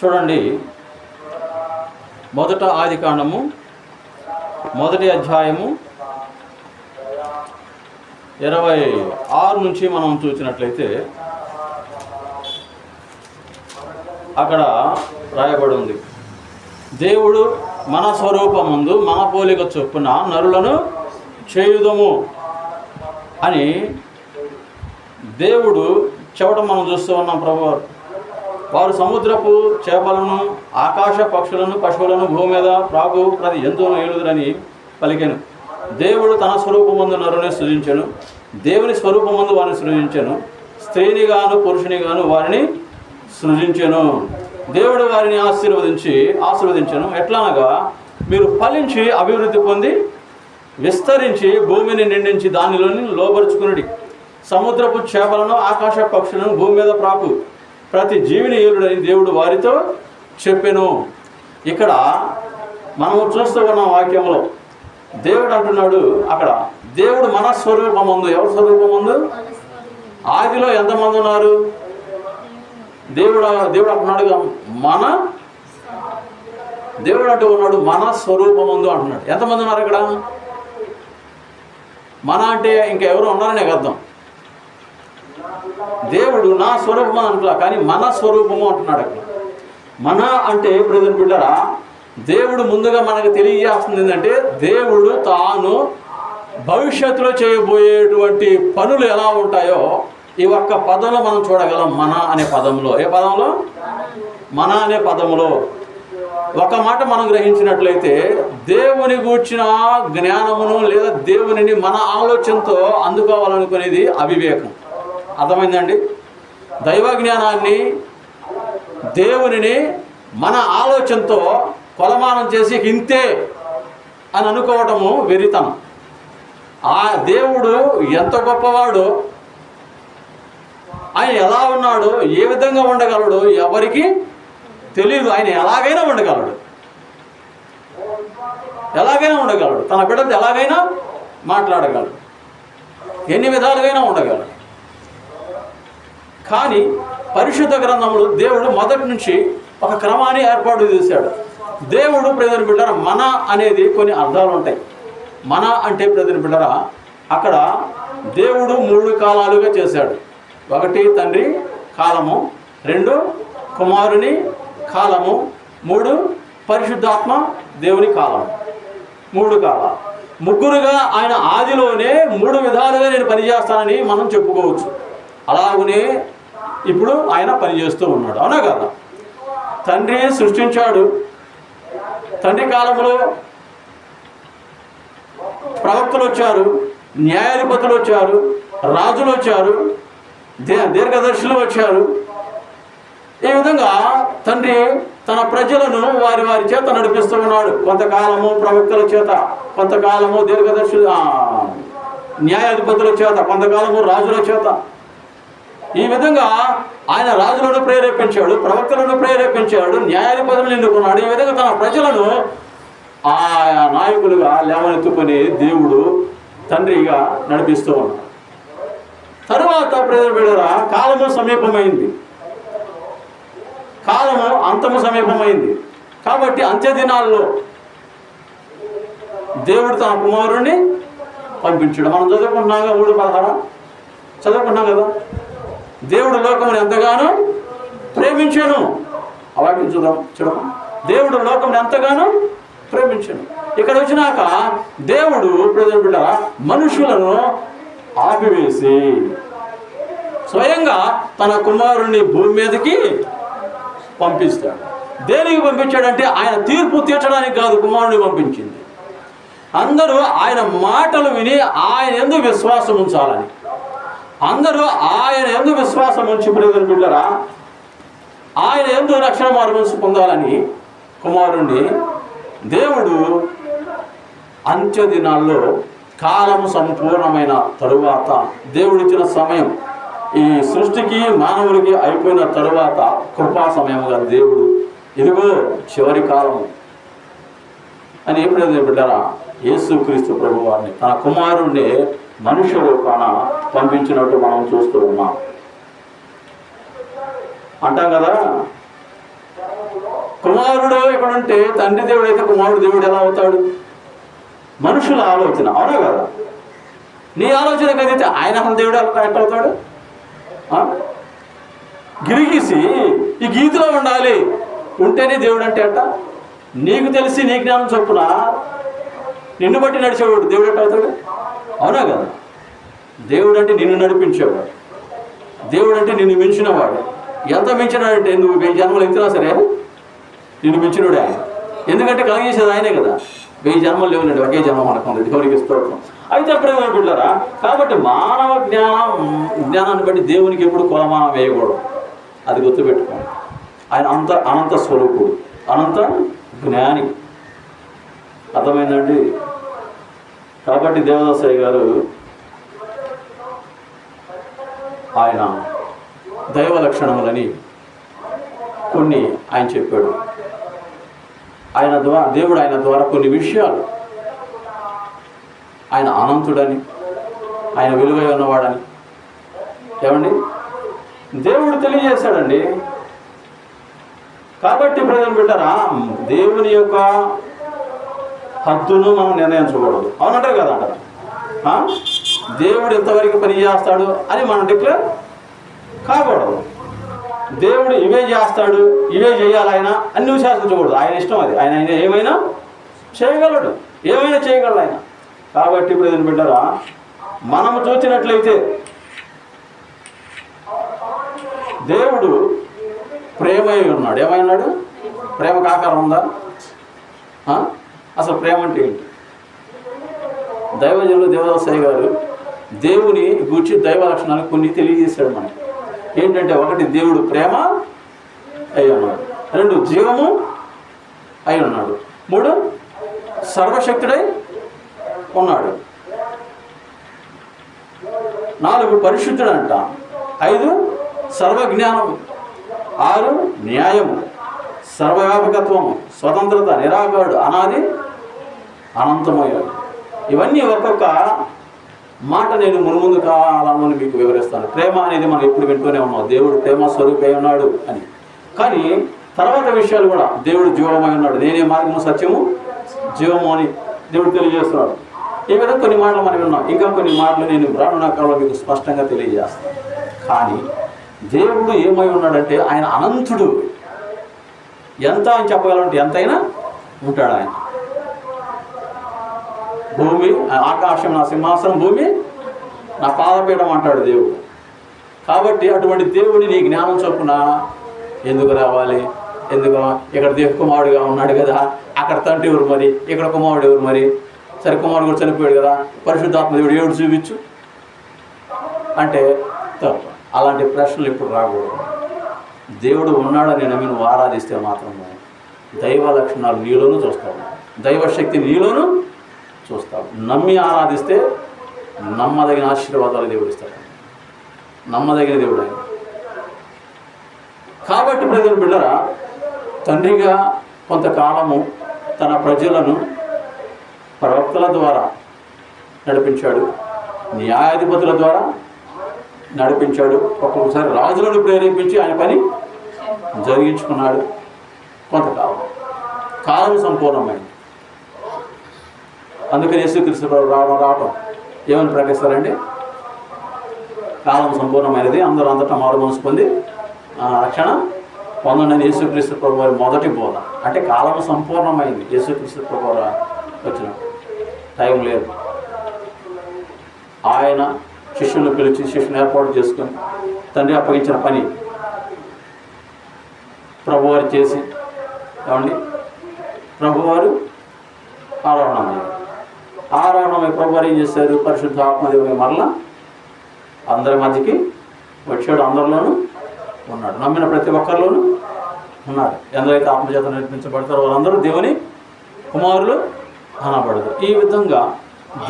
చూడండి. మొదట ఆది కాండము మొదటి అధ్యాయము ఇరవై ఆరు నుంచి మనం చూసినట్లయితే అక్కడ రాయబడి ఉంది. దేవుడు మన స్వరూపముందు మన పోలిక చొప్పున నరులను చేయుదము అని దేవుడు చెవట మనం చూస్తూ ఉన్నాం ప్రభు వారు. సముద్రపు చేపలను ఆకాశ పక్షులను పశువులను భూమి మీద ప్రాగు ప్రతి జంతువును ఏలుదురని పలికాను. దేవుడు తన స్వరూపమందు నరుని సృజించను. దేవుని స్వరూపమందు వారిని సృజించను. స్త్రీని గాను పురుషుని గాను వారిని సృజించను. దేవుడు వారిని ఆశీర్వదించి ఆశీర్వదించను. ఎట్లానగా మీరు ఫలించి అభివృద్ధి పొంది విస్తరించి భూమిని నిండించి దానిలోని లోపరుచుకునుడి సముద్రపు చేపలను ఆకాశ పక్షులను భూమి మీద ప్రాపు ప్రతి జీవిని ఏలుడని దేవుడు వారితో చెప్పెను. ఇక్కడ మనము చూస్తూ ఉన్న వాక్యంలో. దేవుడు అంటున్నాడు అక్కడ దేవుడు మన స్వరూపమందు ఎవరి స్వరూపమందు? ఆదిలో ఎంతమంది ఉన్నారు? దేవుడు దేవుడు అంటున్నాడు మన దేవుడు అంటూ ఉన్నాడు మన ఉంది అంటున్నాడు. ఎంతమంది ఉన్నారు ఇక్కడ? మన అంటే ఇంకా ఎవరు ఉన్నారని నాకు అర్థం. దేవుడు నా స్వరూపం అనుకులా కానీ మన స్వరూపము అంటున్నాడు అక్కడ. మన అంటే ప్రజలు బిడ్డరా దేవుడు ముందుగా మనకు తెలియజేస్తుంది ఏంటంటే దేవుడు తాను భవిష్యత్తులో చేయబోయేటువంటి పనులు ఎలా ఉంటాయో ఈ ఒక్క పదంలో మనం చూడగలం మన అనే పదంలో. ఏ పదంలో? మన అనే పదములో ఒక మాట మనం గ్రహించినట్లయితే దేవుని గూర్చిన జ్ఞానమును లేదా దేవునిని మన ఆలోచనతో అందుకోవాలనుకునేది అవివేకం. అర్థమైందండి? దైవ జ్ఞానాన్ని దేవునిని మన ఆలోచనతో కొలమానం చేసి ఇంతే అని అనుకోవటము వెరితనం. ఆ దేవుడు ఎంత గొప్పవాడు? ఆయన ఎలా ఉన్నాడు? ఏ విధంగా ఉండగలడు? ఎవరికి తెలియదు ఆయన ఎలాగైనా ఉండగలడు. ఎలాగైనా ఉండగలడు. తన బిడ్డతో ఎలాగైనా మాట్లాడగలడు. ఎన్ని విధాలుగైనా ఉండగలడు. కానీ పరిశుద్ధ గ్రంథములు దేవుడు మొదటి నుంచి ఒక క్రమాన్ని ఏర్పాటు చేశాడు. దేవుడు ప్రజల బిడ్డర మన అనేది కొన్ని అర్థాలు ఉంటాయి. మన అంటే ప్రజల బిడ్డర అక్కడ దేవుడు మూడు కాలాలుగా చేశాడు. ఒకటి తండ్రి కాలము రెండు కుమారుని కాలము మూడు పరిశుద్ధాత్మ దేవుని కాలం మూడు కాలాలు. ముగ్గురుగా ఆయన ఆదిలోనే మూడు విధాలుగా నేను పనిచేస్తానని మనం చెప్పుకోవచ్చు. అలాగనే ఇప్పుడు ఆయన పనిచేస్తూ ఉన్నాడు. అవునా కదా? తండ్రి సృష్టించాడు. తండ్రి కాలంలో ప్రవక్తలు వచ్చారు న్యాయాధిపతులు వచ్చారు రాజులు వచ్చారు దే దీర్ఘదర్శులు వచ్చారు. ఈ విధంగా తండ్రి తన ప్రజలను వారి వారి చేత నడిపిస్తూ ఉన్నాడు. కొంతకాలము ప్రవక్తల చేత కొంతకాలము దీర్ఘదర్శులు న్యాయాధిపతుల చేత కొంతకాలము రాజుల చేత. ఈ విధంగా ఆయన రాజులను ప్రేరేపించాడు ప్రవక్తలను ప్రేరేపించాడు న్యాయాధిపతులను ఎన్నుకున్నాడు ఈ విధంగా తన ప్రజలను ఆయా నాయకులుగా లేవనెత్తుకుని దేవుడు తండ్రిగా నడిపిస్తూ ఉన్నాడు. తరువాత ప్రజలు బిడ్డరా కాలము సమీపమైంది. కాలము అంతము సమీపమైంది. కాబట్టి అంత్య దినాల్లో దేవుడు తన కుమారుణ్ణి పంపించాడు. మనం చదువుకుంటున్నాం కదా మూడు పదహారా? చదువుకుంటున్నాం కదా? దేవుడు లోకమును ఎంతగానో ప్రేమించాను. అలాగే చూద్దాం చూడమా దేవుడు లోకమును ఎంతగానో ప్రేమించాను. ఇక్కడ వచ్చినాక దేవుడు ప్రజలు బిడ్డ మనుషులను ఆపివేసి స్వయంగా తన కుమారుణ్ణి భూమి మీదకి పంపిస్తాడు. దేనికి పంపించాడంటే ఆయన తీర్పు తీర్చడానికి కాదు కుమారుని పంపించింది. అందరూ ఆయన మాటలు విని ఆయన ఎందుకు విశ్వాసం ఉంచాలని. అందరూ ఆయన ఎందు విశ్వాసం ఉంచి ప్రియమైన బిడ్డరా ఆయన ఎందు రక్షణ మార్గం పొందాలని కుమారుణ్ణి దేవుడు అంత్య దినాల్లో కాలము సంపూర్ణమైన తరువాత దేవుడిచ్చిన సమయం ఈ సృష్టికి మానవుడికి అయిపోయిన తరువాత కృపా సమయముగా దేవుడు ఇదిగో చివరి కాలము. అని ఎప్పుడైతే బిడ్డరా యేసుక్రీస్తు ప్రభు వారిని తన కుమారుణ్ణి మనుష్య లోకాన పంపించినట్టు మనం చూస్తూ ఉన్నాం. అంటాం కదా? కుమారుడు ఎక్కడుంటే తండ్రి దేవుడు అయితే కుమారుడు దేవుడు ఎలా అవుతాడు? మనుషుల ఆలోచన అవునా కదా? నీ ఆలోచన కదైతే ఆయన అసలు దేవుడు ఎలా ఎట్ట అవుతాడు గిరిగీసి ఈ గీతిలో ఉండాలి. ఉంటేనే దేవుడు అంటే అట్ట? నీకు తెలిసి నీ జ్ఞానం చొప్పున నిన్ను బట్టి నడిచేవాడు దేవుడు ఎట్ట అవుతాడు? అవునా కదా దేవుడు అంటే నిన్ను నడిపించేవాడు. దేవుడు అంటే నిన్ను మించినవాడు. ఎంత మించినాడంటే నువ్వు వెయ్యి జన్మలు ఎత్తినా సరే నిన్ను మించినోడే ఆయన. ఎందుకంటే కలిగేసేది ఆయనే కదా. వెయ్యి జన్మలు లేవునండి ఒకే జన్మ మనకు ఉంది. దేవునికి అయితే అప్పుడే బిడ్డారా కాబట్టి మానవ జ్ఞానం జ్ఞానాన్ని బట్టి దేవునికి ఎప్పుడు కొలమానం వేయకూడదు. అది గుర్తుపెట్టుకోండి. ఆయన అంత అనంత స్వరూపుడు అనంత జ్ఞాని. అర్థమైందండి? కాబట్టి దేవదాసయ్య గారు ఆయన దైవ లక్షణములని కొన్ని ఆయన చెప్పాడు. ఆయన ద్వారా దేవుడు ఆయన ద్వారా కొన్ని విషయాలు ఆయన అనంతుడని ఆయన విలువై ఉన్నవాడని. ఏమండి? దేవుడు తెలియజేశాడండి. కాబట్టి ప్రజలు పెట్టారా దేవుని యొక్క హద్దును మనం నిర్ణయించకూడదు. అవునంటారు కదా? అంటారు దేవుడు ఎంతవరకు పని చేస్తాడు అని మనం డిక్లేర్ కాకూడదు. దేవుడు ఇవే చేస్తాడు ఇవే చేయాలి ఆయన అన్ని శాసించకూడదు. ఆయన ఇష్టం అది. ఆయన ఆయన ఏమైనా చేయగలడు. ఏమైనా చేయగలడు ఆయన. కాబట్టి ఇప్పుడు ఏదైనా పెట్టారా మనం చూసినట్లయితే దేవుడు ప్రేమ ఉన్నాడు ఏమైనాడు ప్రేమకు ఆకారం ఉందా? అసలు ప్రేమ అంటే ఏంటి? దైవజనులు దేవదాసాయి గారు దేవుని గూర్చి దైవ లక్షణాలు కొన్ని తెలియజేశాడు మనకి. ఏంటంటే ఒకటి దేవుడు ప్రేమ అయి ఉన్నాడు రెండు జీవము అయి ఉన్నాడు మూడు సర్వశక్తుడై ఉన్నాడు. నాలుగు పరిశుద్ధుడు అంట ఐదు సర్వజ్ఞానము. ఆరు న్యాయము. సర్వవ్యాపకత్వము. స్వతంత్రత నిరాకరుడు అనాది అనంతమైన ఇవన్నీ ఒక్కొక్క మాట నేను మునుముందు కాలంలో మీకు వివరిస్తాను. ప్రేమ అనేది మనం ఎప్పుడు వింటూనే ఉన్నాం. దేవుడు ప్రేమ స్వరూపై ఉన్నాడు అని. కానీ తర్వాత విషయాలు కూడా దేవుడు జీవమై ఉన్నాడు. నేనే మార్గము సత్యము జీవము అని దేవుడు తెలియజేస్తున్నాడు. ఈ విధంగా కొన్ని మాటలు మనం విన్నాం. ఇంకా కొన్ని మాటలు నేను రానున్న కాలంలో మీకు స్పష్టంగా తెలియజేస్తాను. కానీ దేవుడు ఏమై ఉన్నాడంటే ఆయన అనంతుడు. ఎంత అని చెప్పగలంటే ఎంతైనా ఉంటాడు ఆయన. భూమి ఆకాశం నా సింహాసనం భూమి నా పాదపీఠం అంటాడు దేవుడు. కాబట్టి అటువంటి దేవుడి నీ జ్ఞానం చొప్పున ఎందుకు రావాలి? ఎందుకు ఇక్కడ దేవ కుమారుడుగా ఉన్నాడు కదా అక్కడ తండ్రి ఎవరు మరి? ఇక్కడ కుమారుడు ఎవరు మరి? సరే కుమారుడు కూడా చనిపోయాడు కదా పరిశుద్ధాత్మ దేవుడు ఏడు చూపించు. అంటే అలాంటి ప్రశ్నలు ఇప్పుడు రాకూడదు. దేవుడు ఉన్నాడని నమ్మిన ఆరాధిస్తే మాత్రము దైవ లక్షణాలు నీలోనూ చూస్తావు దైవశక్తి నీలోనూ చూస్తావు నమ్మి ఆరాధిస్తే నమ్మదగిన ఆశీర్వాదాలు దేవుడు ఇస్తాడు. నమ్మదగిన దేవుడు ఆయన. కాబట్టి ప్రజలు బిడ్డరా తండ్రిగా కొంతకాలము తన ప్రజలను ప్రవక్తల ద్వారా నడిపించాడు. న్యాయాధిపతుల ద్వారా నడిపించాడు. ఒక్కొక్కసారి రాజులను ప్రేరేపించి ఆయన పని జరిగించుకున్నాడు కొంతకాలం. కాలం సంపూర్ణమైంది. అందుకని యేసుక్రీస్తు ప్రభు రావడం రావటం ఏమని ప్రకటిస్తారండి? కాలం సంపూర్ణమైనది. అందరూ అంతటా మారు మనసు పొంది ఆ, రక్షణ పొందండి యేసుక్రీస్తు ప్రభు వారి మొదటి బోధ. అంటే కాలం సంపూర్ణమైంది యేసుక్రీస్తు ప్రభు వారు వచ్చిన టైం లేదు. ఆయన శిష్యుని పిలిచి శిష్యుని ఏర్పాటు చేసుకొని తండ్రి అప్పగించిన పని ప్రభువారు చేసి ఏమండి? ప్రభువారు ఆరాణమే ఆరోహణమై ప్రభువారు ఏం చేశారు? పరిశుద్ధ ఆత్మదేవుని మరలా అందరి మధ్యకి వచ్చాడు అందరిలోనూ ఉన్నాడు. నమ్మిన ప్రతి ఒక్కరిలోనూ ఉన్నాడు ఎందరైతే ఆత్మచేత నిర్మించబడతారో వారందరూ దేవుని కుమారులు అనబడదు ఈ విధంగా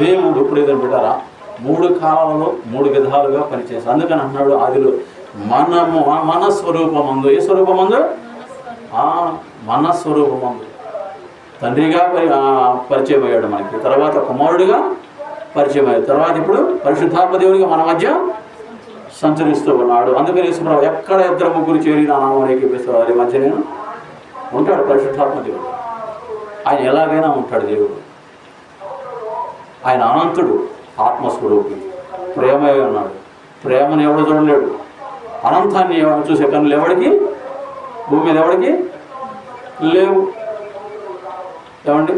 దేవుడు ఇప్పుడు ఏదో పెట్టారా? మూడు కాలాలలో మూడు విధాలుగా పనిచేస్తారు అందుకని అన్నాడు ఆదిలో మనము మన స్వరూపమందు. ఏ స్వరూపమందు? ఆ మన స్వరూపమందు. తండ్రిగా పరి పరిచయం అయ్యాడు మనకి. తర్వాత కుమారుడిగా పరిచయం అయ్యాడు తర్వాత ఇప్పుడు పరిశుద్ధాత్మ దేవుడిగా మన మధ్య సంచరిస్తూ ఉన్నాడు. అందుకని ఇస్తున్నావు ఎక్కడ ఇద్దరు ముగ్గురు చేరి నా నామం వారి మధ్య నేను ఉంటాడు పరిశుద్ధాత్మ దేవుడు. ఆయన ఎలాగైనా ఉంటాడు దేవుడు. ఆయన అనంతుడు ఆత్మస్వరూపి. ప్రేమై ఉన్నాడు. ప్రేమను ఎవడు చూడలేడు. అనంతాన్ని ఎవరు చూసే కన్నులు ఎవడికి భూమి మీద ఎవడికి లేవు. ఏమండి?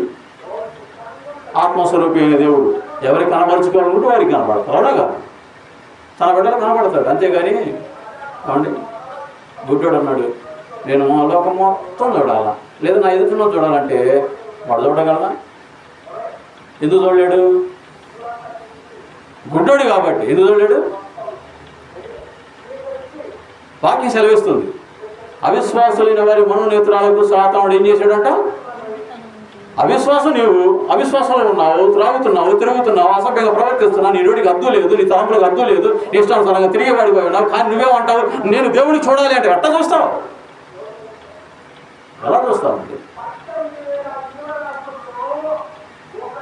ఆత్మస్వరూపి అయిన దేవుడు. ఎవరికి కనబరుచుకోవాలనుకుంటే వారికి కనపడతారు అవునా కాదు? తన బిడ్డలు కనబడతాడు అంతేగాని ఏమండి? గుడ్డోడు అన్నాడు నేను లోకం మొత్తం చూడాలా? లేదా నా ఎదుటిలో చూడాలంటే వాడు చూడగలనా ఎందుకు చూడలేడు? గుడ్డోడు కాబట్టి. ఎందుకు చూడలేడు? వాక్యం సెలవిస్తుంది. అవిశ్వాసులైన వారి మనోనేత్రాలకు సాతానుడు ఏం చేశాడంట? అవిశ్వాసం నీవు అవిశ్వాసంలో ఉన్నావు త్రాగుతున్నావు తిరుగుతున్నావు అసభ్యంగా ప్రవర్తిస్తున్నావు నీ నోటికి అర్థం లేదు నీ తలంపులకు అర్థం లేదు నీ ఇష్టానుసారంగా తిరిగి పడిపోయి ఉన్నావు కానీ నువ్వేమంటావు నేను దేవుడిని చూడాలి అంటే ఎట్ట చూస్తావు? ఎలా చూస్తావు?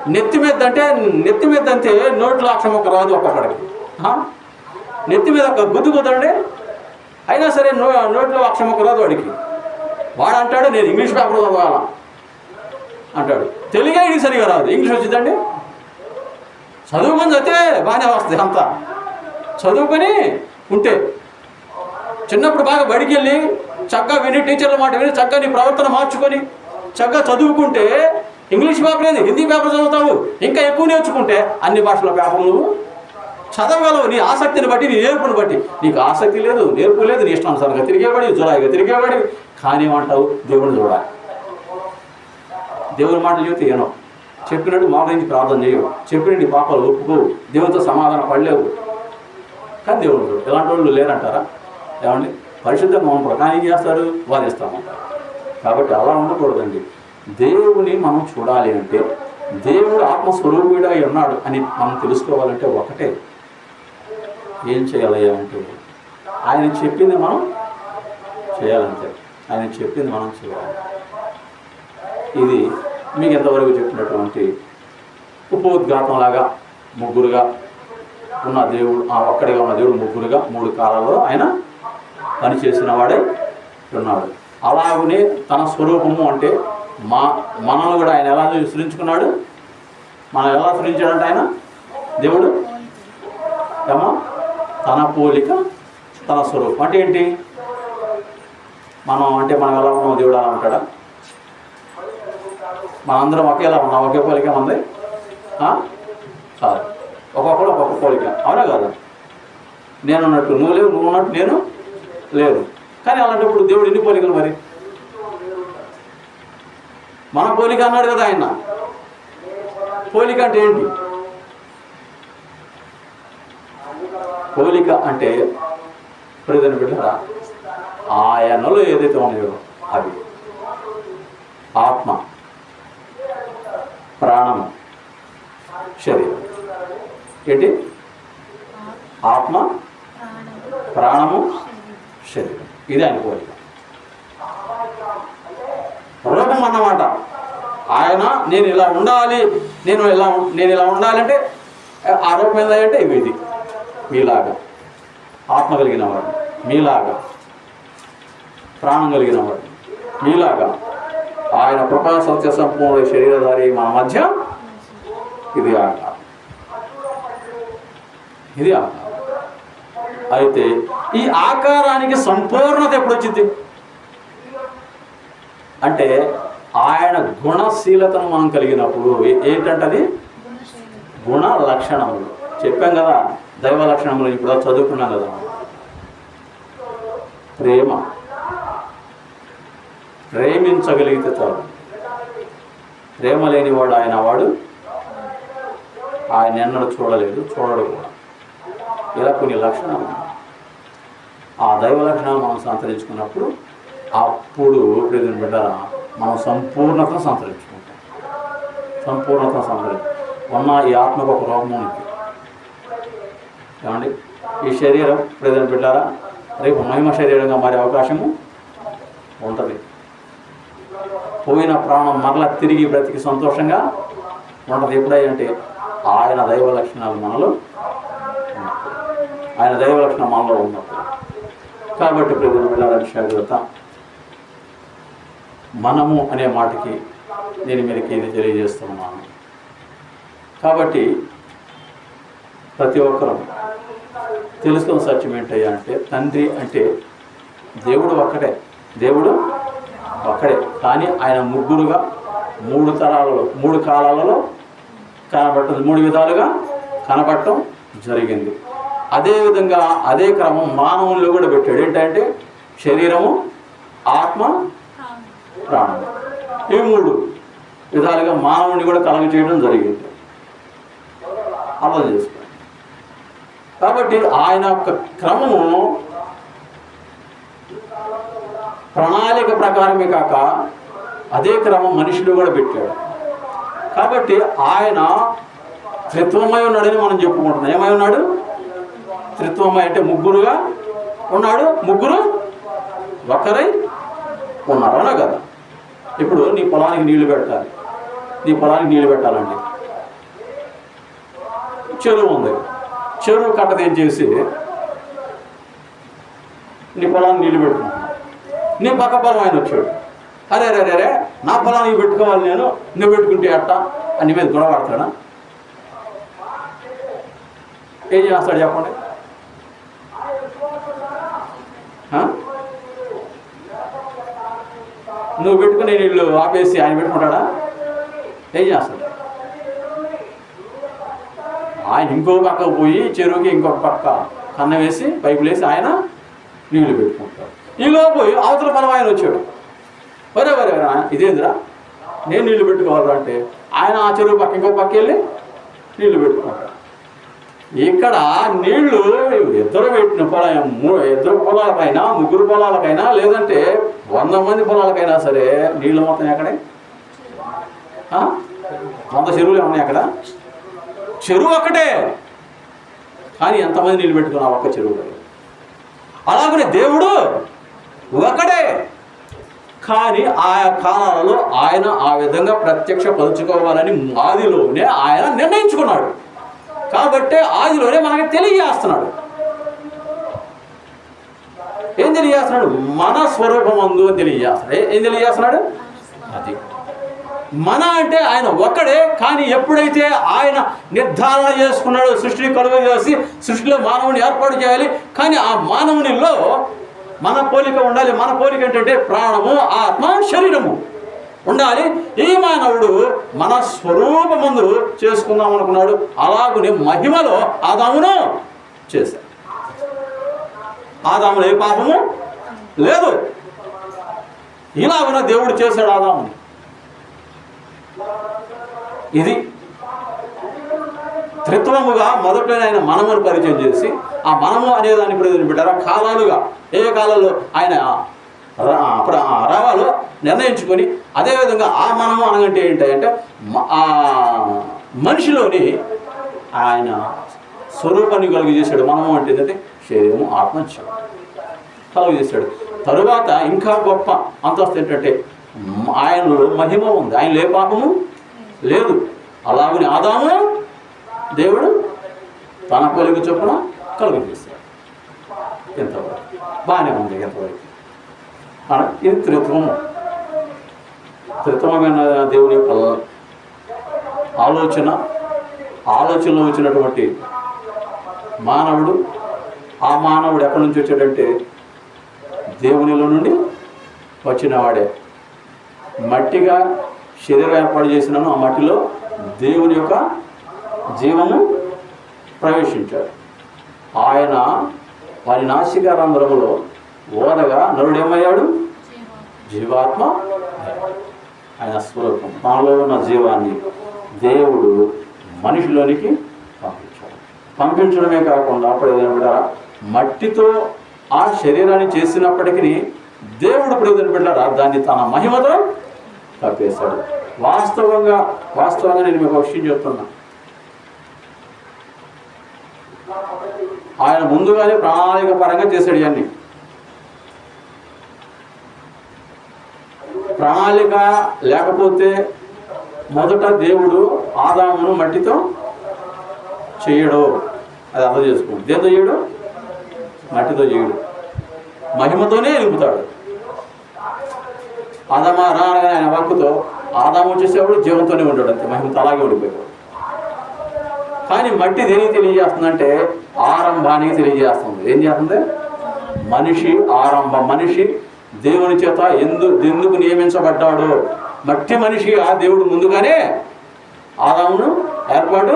నెత్తి మీద అంటే నెత్తి మీద అంటే నోట్లో అక్షరం ఒక రాదు ఒక్కొక్కడికి నెత్తి మీద ఒక గుద్దు కుదరండి అయినా సరే నో నోట్లో అక్షరం ఒక రాదు వాడికి. వాడు అంటాడు నేను ఇంగ్లీష్ పేపర్ చదవాలా? అంటాడు. తెలుగే ఇది సరిగా రాదు. ఇంగ్లీష్ వచ్చిందండి? చదువుకొని చదివితే బాగానే వస్తుంది అంతా. చదువుకొని ఉంటే చిన్నప్పుడు బాగా బడికి వెళ్ళి చక్కగా విని టీచర్ల మాట విని చక్కగా నీ ప్రవర్తన మార్చుకొని చక్కగా చదువుకుంటే ఇంగ్లీష్ పేపర్ లేదు హిందీ పేపర్ చదువుతావు. ఇంకా ఎక్కువ నేర్చుకుంటే అన్ని భాషల పేపర్ నువ్వు చదవగలవు. నీ ఆసక్తిని బట్టి నీ నేర్పుని బట్టి. నీకు ఆసక్తి లేదు నేర్పు లేదు నీ ఇష్టానుసారంగా తిరిగేవాడి జులాయిగా తిరిగేవాడి కానీ ఏమంటావు దేవుడిని చూడాలి. దేవుని మాటలు చెబితే ఏనో చెప్పినట్టు మోకరించి ప్రార్థన చేయవు. చెప్పిన నీ పాపాలు ఒప్పుకోవు దేవునితో సమాధానం పడలేవు. కానీ దేవుడు ఎలాంటి వాళ్ళు లేరంటారా? ఏమండి? పరిశుద్ధంగా ఉంటారు కానీ ఏం చేస్తారు? వాదిస్తామంటారు. కాబట్టి అలా ఉండకూడదండి. దేవుని మనం చూడాలి అంటే దేవుడు ఆత్మస్వరూపుడై ఉన్నాడు అని మనం తెలుసుకోవాలంటే ఒకటే. ఏం చేయాలయ్యా అంటే ఆయన చెప్పింది మనం చేయాలంతే. ఆయన చెప్పింది మనం చేయాలి ఇది మీకు ఎంతవరకు చెప్పినటువంటి ఉపోద్ఘాతంలాగా ముగ్గురుగా ఉన్న దేవుడు ఆ ఒక్కడిగా ఉన్న దేవుడు ముగ్గురుగా మూడు కాలాల్లో ఆయన పనిచేసిన వాడే ఉన్నాడు. అలాగనే తన స్వరూపము అంటే మా మనల్ని కూడా ఆయన ఎలా సృష్టించుకున్నాడు మనం ఎలా సృష్టించాడంటే ఆయన? దేవుడు? తమ తన పోలిక తన స్వరూపం. అంటే ఏంటి? మనం అంటే మనం ఎలా ఉన్నాం దేవుడు అలా ఉంటాడా మనందరం ఒకేలా ఉన్నాం ఒకే పోలిక ఉంది? కాదు ఒక్కొక్కడు ఒక్కొక్క పోలిక. అవునా కాదు? నేను ఉన్నట్టు నువ్వు లేవు నువ్వు ఉన్నట్టు నేను లేదు కానీ అలాంటప్పుడు దేవుడు ఎన్ని పోలికలు మరి? మన పోలిక అన్నాడు కదా ఆయన. పోలిక అంటే ఏంటి? పోలిక అంటే ప్రజలు బిడ్డరా ఆయనలో ఏదైతే ఉన్నాయో అవి. ఆత్మ. ప్రాణము శరీరం ఏంటి? ఆత్మ ప్రాణము శరీరం. ఇది ఆయన కోరిక. రూపం అన్నమాట. ఆయన నేను ఇలా ఉండాలి నేను ఇలా నేను ఇలా ఉండాలంటే ఆ రూపం ఏంటంటే ఇవి ఇది మీలాగా. ఆత్మ కలిగిన వాడు. మీలాగా. ప్రాణం కలిగిన వాడు. మీలాగా. ఆయన కృపా సత్య సంపూర్ణ శరీరధారి మన మధ్య ఇది ఆట. ఇది ఆట. అయితే ఈ ఆకారానికి సంపూర్ణత ఎప్పుడొచ్చింది? అంటే ఆయన గుణశీలతను మనం కలిగినప్పుడు ఏంటంటే ఏంటంటది? గుణ లక్షణములు. చెప్పాం కదా దైవ లక్షణములు ఇప్పుడు చదువుకున్నాం కదా. ప్రేమ. ప్రేమించగలిగితే చాలు. ప్రేమ లేనివాడు ఆయన వాడు ఆయన ఎన్నడూ చూడలేదు చూడడు కూడా. ఇలా కొన్ని లక్షణాలు ఆ దైవ లక్షణాలు మనం సంతరించుకున్నప్పుడు అప్పుడు ప్రజలు బిడ్డరా మనం సంపూర్ణత సంతరించుకుంటాం. సంపూర్ణతను సంతరించు ఉన్న ఈ ఆత్మకు ఒక రూపం ఉంది. ఏమండి? ఈ శరీరం ప్రజలు బిడ్డారా రేపు మహిమ శరీరంగా మారే అవకాశము ఉంటుంది. పోయిన ప్రాణం మరలా తిరిగి బ్రతికి సంతోషంగా ఉంటుంది ఎప్పుడంటే ఆయన దైవ లక్షణాలు మనలో ఆయన దైవ లక్షణం మనలో ఉన్నప్పుడు. కాబట్టి ప్రజలు వెళ్ళాలని జాగ్రత్త మనము అనే మాటకి నేను మీకు ఇది తెలియజేస్తున్నాను. కాబట్టి ప్రతి ఒక్కరూ తెలుసుకున్న సత్యం ఏంటయ్యా అంటే తండ్రి అంటే దేవుడు ఒక్కడే. దేవుడు ఒక్కడే కానీ ఆయన ముగ్గురుగా మూడు తరాలలో మూడు కాలాలలో కనబట్టం మూడు విధాలుగా కనబడటం జరిగింది. అదేవిధంగా అదే క్రమం మానవుల్లో కూడా పెట్టాడు. ఏంటంటే శరీరము ఆత్మ ప్రాణం. ఈ మూడు విధాలుగా మానవుని కూడా కలగ చేయడం జరిగింది. అర్థం చేసుకోండి. కాబట్టి ఆయన యొక్క క్రమము ప్రణాళిక ప్రకారమే కాక అదే క్రమం మనుషులు కూడా పెట్టాడు కాబట్టి ఆయన త్రిత్వమై ఉన్నాడని మనం చెప్పుకుంటున్నాం. ఏమై ఉన్నాడు? త్రిత్వమై అంటే ముగ్గురుగా ఉన్నాడు. ముగ్గురు ఒకరై ఉన్నారు. అవునా కదా? ఇప్పుడు నీ పొలానికి నీళ్ళు పెట్టాలి. నీ పొలానికి నీళ్ళు పెట్టాలండి చెరువు ఉంది. చెరువు కట్టదేం చేసి నీ పొలానికి నీళ్ళు పెట్టుకుంటున్నావు నేను పక్క పొలం ఆయన వచ్చాడు. అరే అరే అరే, నా పొలానికి పెట్టుకోవాలి నేను నువ్వు పెట్టుకుంటే అట్ట అని మీద గొడవ పడతాడా ఏం చేస్తాడు చెప్పండి? నువ్వు పెట్టుకునే నీళ్ళు ఆపేసి ఆయన పెట్టుకుంటాడా? ఏం చేస్తాడు? ఆయన ఇంకో పక్కకు పోయి చెరువుకి ఇంకొక పక్క కన్న వేసి పైపులు వేసి ఆయన నీళ్ళు పెట్టుకుంటాడు. ఈలోపు అవతల పొలం ఆయన వచ్చాడు. వరే వరే వరే ఇదేందిరా? నేను నీళ్ళు పెట్టుకోవాలా అంటే ఆయన ఆ చెరువు పక్క ఇంకో పక్క వెళ్ళి నీళ్ళు పెట్టుకుంటాడు. ఇక్కడ నీళ్ళు ఇద్దరు పెట్టిన పొలం ఇద్దరు పొలాలకైనా ముగ్గురు పొలాలకైనా లేదంటే వంద మంది పొలాలకైనా సరే నీళ్ళు మొత్తం ఎక్కడే? వంద చెరువులు ఏమన్నాయి అక్కడ? చెరువు ఒక్కటే. కానీ ఎంతమంది నీళ్ళు పెట్టుకున్నావు ఒక్క చెరువులో అలాగనే దేవుడు ఒకడే కానీ ఆయా కాలాలలో ఆయన ఆ విధంగా ప్రత్యక్ష పరుచుకోవాలని ఆదిలోనే ఆయన నిర్ణయించుకున్నాడు. కాబట్టి ఆదిలోనే మనకి తెలియజేస్తున్నాడు. ఏం తెలియజేస్తున్నాడు? మన స్వరూపమందు అని తెలియజేస్తున్నాడు. ఏం తెలియజేస్తున్నాడు? అది. మన అంటే ఆయన ఒక్కడే కానీ ఎప్పుడైతే ఆయన నిర్ధారణ చేసుకున్నాడో సృష్టిని కలుగ చేసి సృష్టిలో మానవుని ఏర్పాటు చేయాలి కానీ ఆ మానవునిలో మన పోలిక ఉండాలి. మన పోలిక ఏంటంటే ప్రాణము ఆత్మ శరీరము ఉండాలి. ఈ మానవుడు మన స్వరూపమందు చేసుకుందాం అనుకున్నాడు. అలాగనే మహిమలో ఆదామును చేశాడు. ఆదాములు ఏ పాపము లేదు. ఇలాగున దేవుడు చేశాడు ఆదాముని. ఇది త్రిత్వముగా మొదట ఆయన మనమును పరిచయం చేసి ఆ మనము అనేదాన్ని ప్రయోజనం పెట్టారు పెట్టారు? కాలాలుగా ఏ కాలంలో? ఆయన అప్పుడు ఆ రావాలో నిర్ణయించుకొని అదేవిధంగా ఆ మనము అనగంటే ఏంటంటే ఆ మనిషిలోని ఆయన స్వరూపాన్ని కలుగు చేశాడు. మనము అంటే ఏంటంటే శరీరము ఆత్మ కలుగు చేశాడు. తరువాత ఇంకా గొప్ప అంతస్తు ఏంటంటే ఆయనలో మహిమ ఉంది. ఆయన ఏ పాపము? లేదు. అలాగని ఆదాము దేవుడు తన పోలిక చొప్పున కలుగు చేశాడు. ఎంతవరకు? బాగానే ఉంది ఎంతవరకు? ఇది త్రిత్వము త్రిత్వమైన దేవుని యొక్క ఆలోచన ఆలోచనలో వచ్చినటువంటి మానవుడు ఆ మానవుడు ఎక్కడి నుంచి వచ్చాడంటే దేవునిలో నుండి వచ్చినవాడే మట్టిగా శరీరం ఏర్పాటు చేసినాను ఆ మట్టిలో దేవుని యొక్క జీవము ప్రవేశించాడు. ఆయన వారి నాసిక రంధ్రములో ఓదగా నరుడు ఏమయ్యాడు జీవాత్మ ఆయన స్వరూపం. మనలో ఉన్న జీవాన్ని దేవుడు మనిషిలోనికి పంపించాడు. పంపించడమే కాకుండా అప్పుడు ఏదైనా మట్టితో ఆ శరీరాన్ని చేసినప్పటికీ దేవుడు ప్రయోజన ఏదైనా దాన్ని తన మహిమతో కప్పేశాడు వాస్తవంగా వాస్తవంగా నేను మీకు ఒక విషయం చెప్తున్నా. ఆయన ముందుగానే ప్రణాళిక పరంగా చేశాడు ఇవన్నీ. ప్రణాళిక లేకపోతే మొదట దేవుడు ఆదామును మట్టితో చేయడు. అది అర్థం చేసుకోండి దేంతో చేయడు? మట్టితో చేయడు. మహిమతోనే నింపుతాడు ఆదామ రానగానే ఆయన వాక్కుతో ఆదాము వచ్చేసేవాడు జీవంతోనే ఉంటాడు అంతే. మహిమతో అలాగే ఉండిపోయాడు. కానీ మట్టి దేనికి తెలియజేస్తుందంటే ఆరంభానికి తెలియజేస్తుంది. ఏం చేస్తుంది? మనిషి ఆరంభం మనిషి దేవుని చేత ఎందు ఎందుకు నియమించబడ్డాడు? మట్టి మనిషి ఆ దేవుడు ముందుగానే ఆదామును ఏర్పాటు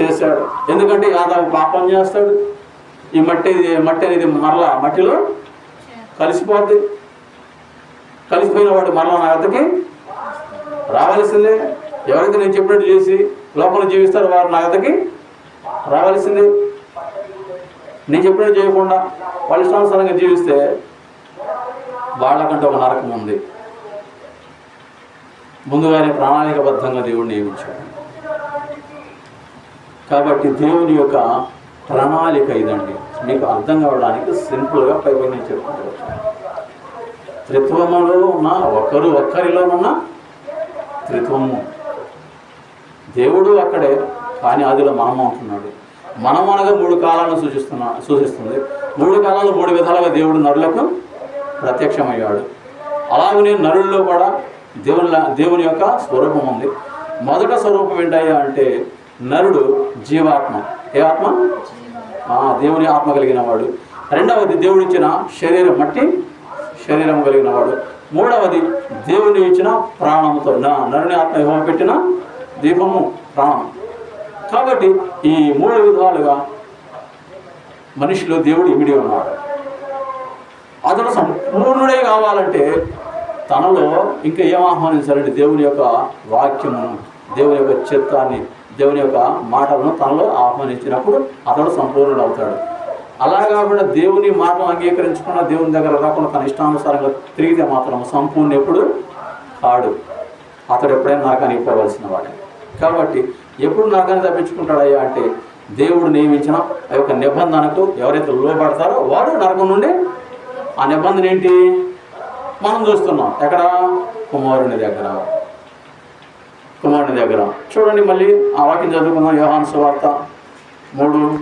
చేశాడు. ఎందుకంటే ఆదాము పాపం చేస్తాడు. ఈ మట్టి మట్టి అనేది మరలా మట్టిలో కలిసిపోద్ది. కలిసిపోయిన వాడు మరలా నా వద్దకి రావాల్సిందే. ఎవరైతే నేను చెప్పినట్టు చేసి లోపల జీవిస్తారు వారు నా రావాల్సింది. నేను చెప్పినట్టు చేయకుండా వాళ్ళ ఇష్టానుసారంగా జీవిస్తే వాళ్ళకంటే ఒక నరకం ఉంది. ముందుగానే ప్రణాళికబద్ధంగా దేవుడు నియమించాడు. కాబట్టి దేవుని యొక్క ప్రణాళిక ఇదండి. మీకు అర్థం కావడానికి సింపుల్గా పై పై నేను త్రిత్వములో ఉన్న ఒకరు ఒక్కరిలో ఉన్న త్రిత్వము. దేవుడు అక్కడే కానీ ఆదిలో మనం ఉంటున్నాడు మనం అనగా మూడు కాలాలను సూచిస్తున్నా సూచిస్తుంది. మూడు కాలాలు మూడు విధాలుగా దేవుడు నరులకు ప్రత్యక్షమయ్యాడు. అలాగనే నరుల్లో కూడా దేవుని దేవుని యొక్క స్వరూపం ఉంది. మొదట స్వరూపం ఏంటయ్యా అంటే నరుడు జీవాత్మ. ఏ ఆత్మ? దేవుని ఆత్మ కలిగిన వాడు రెండవది దేవుడు ఇచ్చిన శరీరం మట్టి శరీరం కలిగిన వాడు మూడవది దేవుని ఇచ్చిన ప్రాణంతో నా నరుని ఆత్మ ఏమో పెట్టిన దీపము ప్రాణం కాబట్టి ఈ మూడు విధాలుగా మనిషిలో దేవుడు ఇమిడి ఉన్నాడు అతడు సంపూర్ణుడే కావాలంటే తనలో ఇంకా ఏం ఆహ్వానించాలంటే దేవుని యొక్క వాక్యమును దేవుని యొక్క చిత్తాన్ని దేవుని యొక్క మాటలను తనలో ఆహ్వానించినప్పుడు అతడు సంపూర్ణుడు అవుతాడు. అలా కాకుండా దేవుని మాటను అంగీకరించకుండా దేవుని దగ్గర రాకుండా తన ఇష్టానుసారంగా తిరిగితే మాత్రం సంపూర్ణ ఎప్పుడు కాడు. అతడు ఎప్పుడైనా నరకానికి పోవలసిన వాడే. కాబట్టి ఎప్పుడు నరకాన్ని తప్పించుకుంటాడయ్యా అంటే దేవుడు నియమించిన ఆ యొక్క నిబంధనకు ఎవరైతే లోపడతారో వారు నరకం నుండి ఆ నిబంధన ఏంటి? మనం చూస్తున్నాం. ఎక్కడ? కుమారుని దగ్గర. కుమారుని దగ్గర. చూడండి మళ్ళీ ఆ వాక్యం చదువుకుందాం. యోహాను సువార్త మూడు.